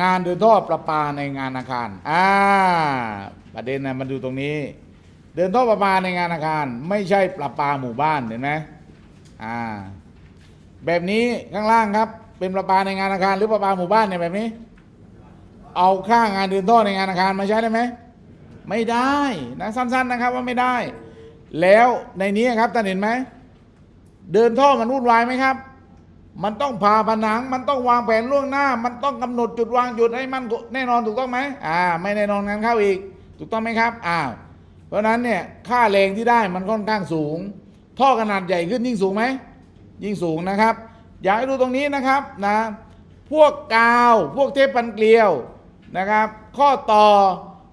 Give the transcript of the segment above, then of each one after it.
งานเดินท่อประปาในงานอาคารอ่าประเด็นนะมันดูตรงนี้ เดินท่อประปาในงานอาคาร ไม่ใช่ประปาหมู่บ้านเห็นไหมอ่าแบบนี้ข้างล่างครับ เป็นประปาในงานอาคาร หรือประปาหมู่บ้านเนี่ยแบบนี้ เอาค่างานเดินท่อในงานอาคารมาใช้ได้ไหมไม่ได้นะสั้น ๆนะครับว่าไม่ได้ แล้วในนี้ครับท่านเห็นไหมเดินท่อมันวุ่นวายไหมครับ มันต้องผ่าผนัง มันต้องวางแผนล่วงหน้า มันต้องกำหนดจุดวางจุดให้มันแน่นอนถูกต้องไหมอ่า ไม่แน่นอนงานเข้าอีก ถูกต้องไหมครับอ้าวเพราะฉะนั้นเนี่ยค่าแรงที่ได้มันค่อนข้างสูง ท่อขนาดใหญ่ขึ้นยิ่งสูงไหมยิ่งสูงนะครับ อยากให้ดูตรงนี้นะครับนะพวกกาวพวกเทปปันเกลียวนะครับ ข้อต่อ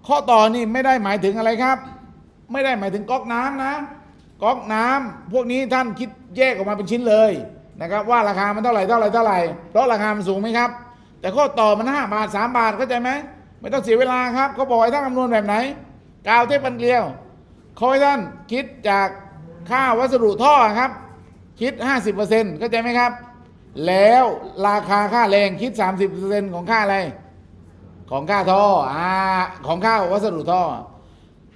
ข้อต่อนี่ไม่ได้หมายถึงอะไรครับ ไม่ได้หมายถึงก๊อกน้ำนะก๊อกน้ำพวกนี้ท่านคิดแยกออกมาเป็นชิ้นเลย นะครับ ว่าราคามันเท่าไหร่เท่าไหร่เท่าไหร่เพราะราคามันสูงไหมครับ แต่ข้อต่อมันห้าบาทสามบาทเข้าใจไหมไม่ต้องเสียเวลาครับเขาบอกให้ท่านคำนวณแบบไหนกาวเทปปันเกลียวเขาให้ท่านคิดจากค่าวัสดุท่อครับ คิด 50%เข้าใจไหมครับ แล้วราคาค่าแรงคิด 30%ของค่าอะไร ของค่าท่ออ่าของค่าวัสดุท่อ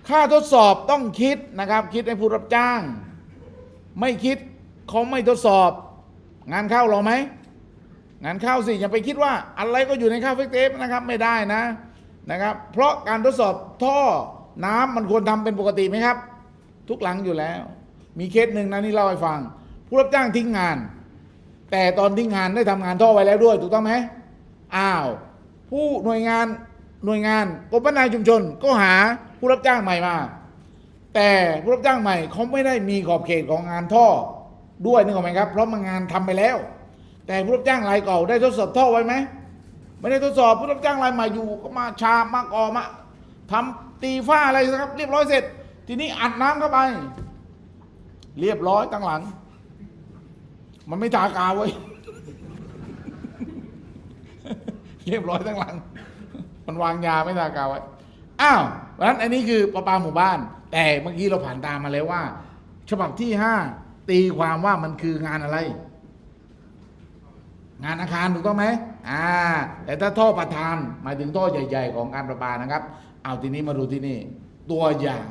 ค่าทดสอบต้องคิดนะครับ คิดให้ผู้รับจ้าง ไม่คิดเขาไม่ทดสอบ งานเข้าเราไหมงานเข้าสิอย่าไปคิดว่าอะไรก็อยู่ในค่าเฟกเทปนะครับไม่ได้นะนะครับ เพราะการทดสอบท่อน้ำมันควรทำเป็นปกติไหมครับ ทุกหลังอยู่แล้ว มีเคสหนึ่งนะนี่เล่าให้ฟัง ผู้รับจ้างทิ้งงาน แต่ตอนทิ้งงานได้ทำงานท่อไว้แล้วด้วย ถูกต้องไหมอ้าว ผู้หน่วยงานหน่วยงานกรมพัฒนาชุมชนก็หาผู้รับจ้างใหม่มา แต่ผู้รับจ้างใหม่เขาไม่ได้มีขอบเขตของงานท่อ ด้วยนึกออกไหมครับเพราะมันงานทำไปแล้ว แต่ผู้รับจ้างรายเก่าได้ทดสอบท่อไว้ไหมไม่ได้ทดสอบผู้รับจ้างรายใหม่อยู่ก็มาชามากอมาทำตีฝ้าอะไรนะครับ เรียบร้อยเสร็จ ทีนี้อัดน้ำเข้าไป เรียบร้อยตั้งหลัง มันไม่ทากาวไว้เรียบร้อยตั้งหลัง มันวางยาไม่ทากาวไว้อ้าวเพราะนั้นอันนี้คือประปาหมู่บ้าน แต่เมื่อกี้เราผ่านตามมาแล้วว่า ฉบับที่ห้า ตีความว่ามันคืองานอะไร งานอาคารถูกต้องไหมอ่า แต่ถ้าท่อประธานหมายถึงท่อใหญ่ ๆ ของการประปานะครับ เอาทีนี้มาดูที่นี่ ตัวอย่าง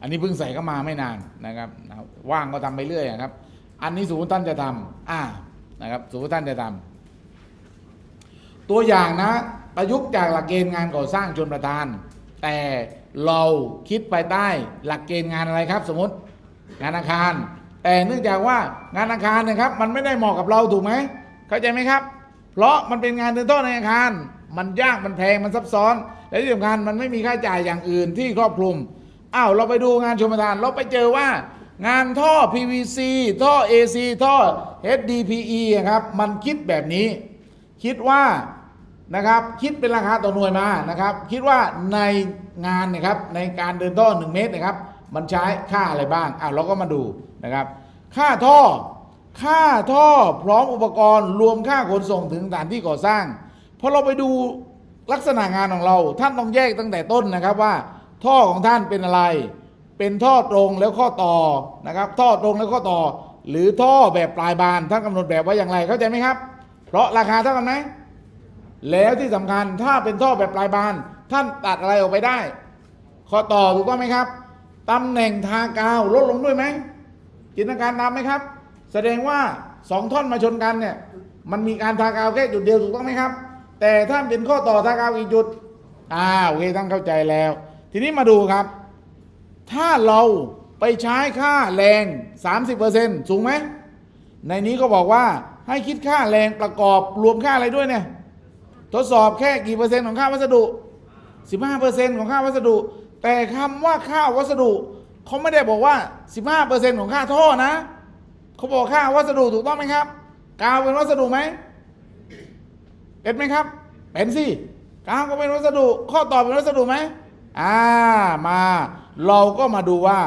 อันนี้เพิ่งใส่เข้ามาไม่นานนะครับ ว่างก็ทำไปเรื่อยอะครับ อันนี้สมมติท่านจะทำอ่านะครับสมมติท่านจะทำตัวอย่างนะประยุกต์จากหลักเกณฑ์งานก่อสร้างชนประทาน แต่เราคิดไปใต้หลักเกณฑ์งานอะไรครับ สมมติ งานอาคาร แต่เนื่องจากว่างานอาคารนะครับ มันไม่ได้เหมาะกับเราถูกไหมเข้าใจไหมครับ เพราะมันเป็นงานเดินท่อในอาคาร มันยากมันแพงมันซับซ้อน และที่สำคัญมันไม่มีค่าจ่ายอย่างอื่นที่ครอบคลุมอ้าวเราไปดูงานชมประทานเราไปเจอว่างานท่อ PVC ท่อ AC ท่อ HDPE อะครับ มันคิดแบบนี้ คิดว่านะครับ คิดเป็นราคาต่อหน่วยมานะครับ คิดว่าในงานนะครับในการเดินท่อ 1 เมตรนะครับ มันใช้ค่าอะไรบ้างอ้าวเราก็มาดูนะครับ ค่าท่อ ค่าท่อพร้อมอุปกรณ์รวมค่าขนส่งถึงสถานที่ก่อสร้างพอเราไปดูลักษณะงานของเรา ท่านต้องแยกตั้งแต่ต้นนะครับว่า ท่อของท่านเป็นอะไร เป็นท่อตรงแล้วข้อต่อนะครับ ท่อตรงแล้วข้อต่อ หรือท่อแบบปลายบานท่านกำหนดแบบไว้อย่างไรเข้าใจไหมครับ เพราะราคาเท่ากันไหมแล้วที่สำคัญถ้าเป็นท่อแบบปลายบาน ท่านตัดอะไรออกไปได้ ข้อต่อถูกต้องไหมครับ ตำแหน่งทากาวลดลงด้วยไหมจินตนาการตามไหมครับ แสดงว่าสองท่อนมาชนกันเนี่ยมันมีการทากาวแค่จุดเดียวถูกต้องไหมครับ แต่ถ้าเป็นข้อต่อทากาวอีกจุดอ่าโอเคท่านเข้าใจแล้ว ทีนี้มาดูครับ ถ้าเราไปใช้ค่าแรง 30%สูงไหมในนี้ก็บอกว่าให้คิดค่าแรงประกอบรวมค่าอะไรด้วยเนี่ยทดสอบแค่กี่เปอร์เซ็นต์ของค่าวัสดุ 15%ของค่าวัสดุ แต่คำว่าค่าวัสดุเขาไม่ได้บอกว่า 15%ของค่าท่อนะเขาบอกค่าวัสดุถูกต้องไหมครับ กาวเป็นวัสดุไหมเป็นไหมครับ เป็นสิกาวก็เป็นวัสดุ ข้อต่อเป็นวัสดุไหมอ่ามา เราก็มาดูว่า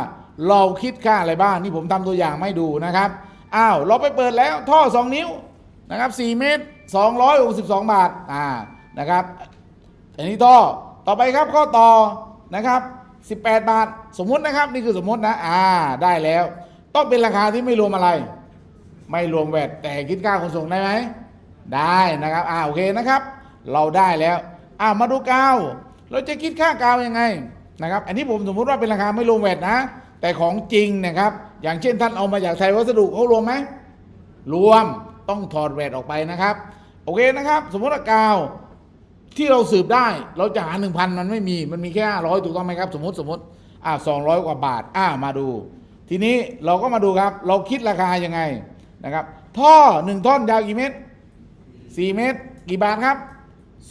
เราคิดค่าอะไรบ้างนี่ผมทำตัวอย่างไม่ดูนะครับอ้าวเราไปเปิดแล้วท่อ 2 นิ้วนะครับ4เมตร 262 บาทอ่านะครับอันนี้ท่อต่อไปครับข้อต่อ นะครับ 18 บาท สมมุตินะครับนี่คือสมมุตินะอ่าได้แล้ว ต้องเป็นราคาที่ไม่รวมอะไร ไม่รวมแวดแต่คิดค่าขนส่งได้ไหมได้นะครับอ่าโอเคนะครับ เราได้แล้วอ่ามาดูกาว เราจะคิดค่ากาวยังไงนะครับ อันนี้ผมสมมุติว่าเป็นราคาไม่รวมแวดนะ แต่ของจริงนะครับ อย่างเช่นท่านเอามาจากไทยวัสดุเขารวมไหมรวมต้องถอดแวดออกไปนะครับ โอเคนะครับ สมมติว่ากาว ที่เราสืบได้เราจะหาหนึ่งพันมันไม่มีมันมีแค่ห้าร้อยถูกต้องไหมครับ สมมติสมมติอ่าสองร้อยกว่าบาทอ่ามาดู ทีนี้เราก็มาดูครับ เราคิดราคายังไงนะครับ ท่อหนึ่งท่อนยาวกี่เมตรสี่เมตร กี่บาทครับ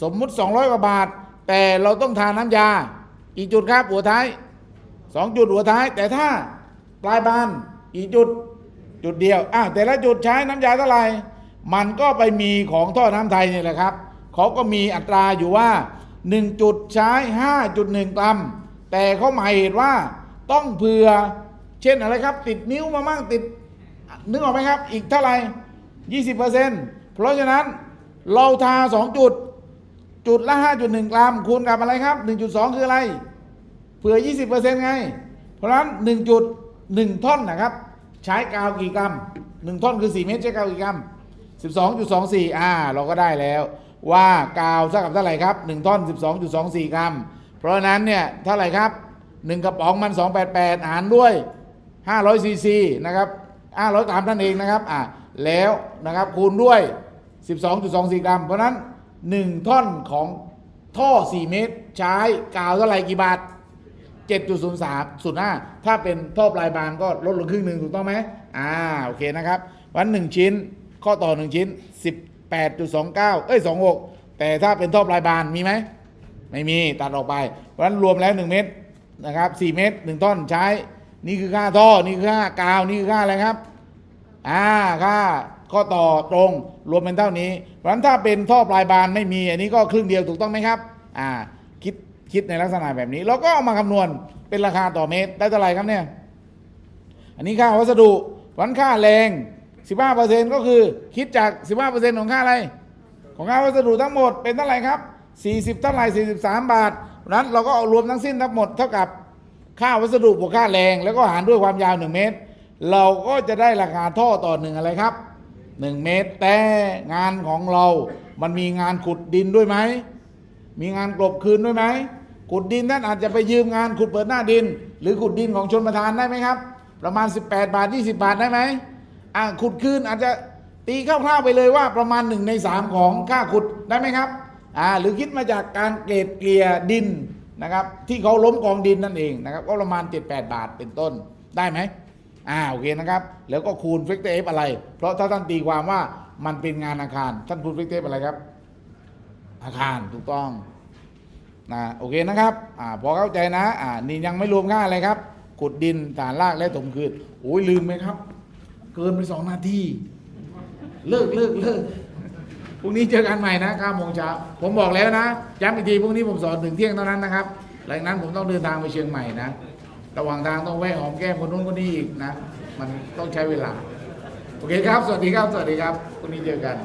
สมมุติ200กว่าบาท แต่เราต้องทาน้ำยากี่จุดครับหัวท้าย2จุดหัวท้าย แต่ถ้าปลายบานกี่จุดจุดเดียวอะแต่ละจุดใช้น้ำยาเท่าไหร่มันก็ไปมีของท่อน้ำไทยนี่แหละครับ เขาก็มีอัตราอยู่ว่า 1 จุดใช้ 5.1 กรัม แต่เขาหมายเหตุว่าต้องเผื่อ เช่นอะไรครับ ติดนิ้วมามั่งติด นึกออกไหมครับ อีกเท่าไหร่ 20%เพราะฉะนั้นเราทา 2 จุด จุดละ 5.1 กรัม คูณกับอะไรครับ 1.2 คืออะไร เผื่อ 20%ไง เพราะฉะนั้น 1 จุด 1ท่อนนะครับ ใช้กาวกี่กรัม 1ท่อนคือ 4 เมตรใช้กาวกี่กรัม12.24 อ่า เราก็ได้แล้ว ว่ากาวเท่ากับเท่าไหร่ครับ1ท่อน12.24 กรัม เพราะนั้นเนี่ยเท่าไหร่ครับ 1 กระป๋องมัน 288หารด้วย 500ซีซีนะครับ500 กรัมนั่นเองนะครับอ่าแล้วนะครับคูณด้วย 12.24 กรัม เพราะนั้น 1 ท่อนของท่อ 4 เมตร ใช้กาวเท่าไหร่กี่บาท7.03 05 ถ้าเป็นท่อปลายบานก็ลดลงครึ่งหนึ่งถูกต้องไหมอ่า โอเคนะครับ วันหนึ่งชิ้น ข้อต่อ1ชิ้น 8.29 เอ้ย 26 แต่ถ้าเป็นท่อปลายบานมีไหม ไม่มีตัดออกไป เพราะฉะนั้นรวมแล้ว 1 เม็ดนะครับ4เม็ด1ท่อนใช้ นี่คือค่าท่อ นี่คือค่ากาว นี่คือค่าอะไรครับ อ่า ค่าข้อต่อตรงรวมเป็นเท่านี้ เพราะฉะนั้นถ้าเป็นท่อปลายบานไม่มี อันนี้ก็ครึ่งเดียวถูกต้องไหมครับ อ่า คิดคิดในลักษณะแบบนี้เราก็เอามาคำนวณเป็นราคาต่อเมตรได้เท่าไหร่ครับเนี่ย อันนี้ค่าวัสดุวันค่าแรง 15%ก็คือคิดจาก 15%ของค่าอะไร ของค่าวัสดุทั้งหมดเป็นเท่าไหร่ครับ 40เท่าไหร่43 บาทเพราะฉะนั้นเราก็เอารวมทั้งสิ้นทั้งหมดเท่ากับค่าวัสดุบวกค่าแรง แล้วก็หารด้วยความยาว 1 เมตร เราก็จะได้ราคาท่อต่อหนึ่งอะไรครับ 1 เมตร แต่งานของเรา มันมีงานขุดดินด้วยไหม มีงานกลบคืนด้วยไหม ขุดดินท่านอาจจะไปยืมงานขุดเปิดหน้าดิน หรือขุดดินของชนประทานได้ไหมครับ ประมาณ 18 บาท 20 บาทได้ไหม อ่าขุดคืนอาจจะตีคร่าวๆไปเลยว่าประมาณ 1 ใน 3 ของค่าขุดได้ไหมครับอ่าหรือคิดมาจากการเกรดเกลี่ยดินนะครับ ที่เขาล้มกองดินนั่นเองนะครับก็ประมาณ 7-8 บาทเป็นต้นได้ไหมอ่าโอเคนะครับ แล้วก็คูณเฟกเตอร์เอฟอะไร เพราะถ้าท่านตีความว่ามันเป็นงานอาคาร ท่านคูณเฟกเตอร์เอฟอะไรครับ อาคารถูกต้องนะโอเคนะครับอ่าพอเข้าใจนะอ่านี่ยังไม่รวมค่าอะไรครับขุดดินฐานรากและถมคืนโอ้ยลืมไหมครับ เกินไปสองนาที เลิกเลิกเลิกพรุ่งนี้เจอกันใหม่นะ9โมงเช้าผมบอกแล้วนะย้ำอีกทีพรุ่งนี้ผมสอนถึงเที่ยงเท่านั้นนะครับ หลังนั้นผมต้องเดินทางไปเชียงใหม่นะ ระหว่างทางต้องแวะหอมแก้มคนนู้นคนนี้อีกนะ มันต้องใช้เวลา โอเคครับ สวัสดีครับ สวัสดีครับพรุ่งนี้เจอกัน